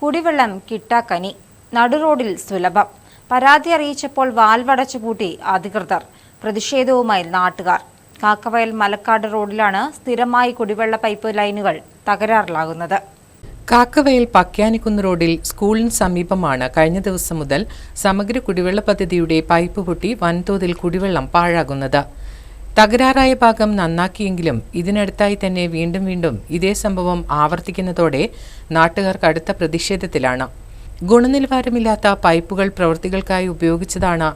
കുടിവെള്ളം കിട്ടാക്കനി. നടുറോഡിൽ സുലഭം. പരാതി അറിയിച്ചപ്പോൾ വാൽവടച്ചു പൂട്ടി അധികൃതർ. പ്രതിഷേധവുമായി നാട്ടുകാർ. കാക്കവയൽ മലക്കാട് റോഡിലാണ് സ്ഥിരമായി കുടിവെള്ള പൈപ്പ് ലൈനുകൾ തകരാറിലാകുന്നത്. കാക്കവയൽ പക്യാനിക്കുന്ന് റോഡിൽ സ്കൂളിന് സമീപമാണ് കഴിഞ്ഞ ദിവസം മുതൽ സമഗ്ര കുടിവെള്ള പദ്ധതിയുടെ പൈപ്പ് പൊട്ടി വൻതോതിൽ കുടിവെള്ളം പാഴാകുന്നത്. തകരാറായ ഭാഗം നന്നാക്കിയെങ്കിലും ഇതിനടുത്തായി തന്നെ വീണ്ടും വീണ്ടും ഇതേ സംഭവം ആവർത്തിക്കുന്നതോടെ നാട്ടുകാർ കടുത്ത പ്രതിഷേധത്തിലാണ്. ഗുണനിലവാരമില്ലാത്ത പൈപ്പുകൾ പ്രവൃത്തികൾക്കായി ഉപയോഗിച്ചതാണ്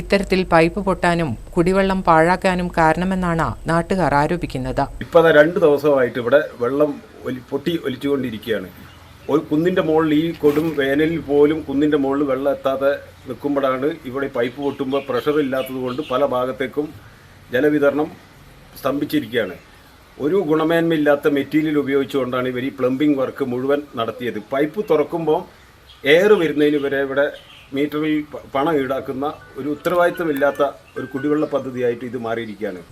ഇത്തരത്തിൽ പൈപ്പ് പൊട്ടാനും കുടിവെള്ളം പാഴാക്കാനും കാരണമെന്നാണ് നാട്ടുകാർ ആരോപിക്കുന്നത്. ഇപ്പം അതാ രണ്ട് ദിവസമായിട്ട് ഇവിടെ വെള്ളം പൊട്ടി ഒലിച്ചുകൊണ്ടിരിക്കുകയാണ്. ഒരു കുന്നിന്റെ മുകളിൽ ഈ കൊടും വേനലിൽ പോലും കുന്നിന്റെ മുകളിൽ വെള്ളം എത്താതെ നിൽക്കുമ്പോഴാണ് ഇവിടെ പൈപ്പ് പൊട്ടുമ്പോൾ പ്രഷർ ഇല്ലാത്തത് കൊണ്ട് പല ഭാഗത്തേക്കും ജലവിതരണം സ്തംഭിച്ചിരിക്കുകയാണ്. ഒരു ഗുണമേന്മയില്ലാത്ത മെറ്റീരിയൽ ഉപയോഗിച്ചുകൊണ്ടാണ് ഇവർ ഈ പ്ലംബിംഗ് വർക്ക് മുഴുവൻ നടത്തിയത്. പൈപ്പ് തുറക്കുമ്പോൾ എയർ വരുന്നതിന് വരെ ഇവിടെ മീറ്ററിൽ പണം ഈടാക്കുന്ന ഒരു ഉത്തരവാദിത്തമില്ലാത്ത ഒരു കുടിവെള്ള പദ്ധതിയായിട്ട് ഇത് മാറിയിരിക്കുകയാണ്.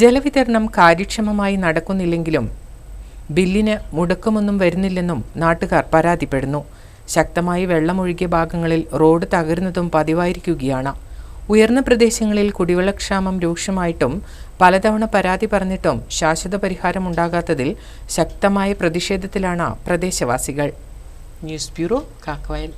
ജലവിതരണം കാര്യക്ഷമമായി നടക്കുന്നില്ലെങ്കിലും ബില്ലിന് മുടക്കമൊന്നും വരുന്നില്ലെന്നും നാട്ടുകാർ പരാതിപ്പെടുന്നു. ശക്തമായി വെള്ളമൊഴുകിയ ഭാഗങ്ങളിൽ റോഡ് തകരുന്നതും പതിവായിരിക്കുകയാണ്. ഉയർന്ന പ്രദേശങ്ങളിൽ കുടിവെള്ളക്ഷാമം രൂക്ഷമായിട്ടും പലതവണ പരാതി പറഞ്ഞിട്ടും ശാശ്വത പരിഹാരം ഉണ്ടാകാത്തതിൽ ശക്തമായ പ്രതിഷേധത്തിലാണ് പ്രദേശവാസികൾ. News bureau Kakkavayal.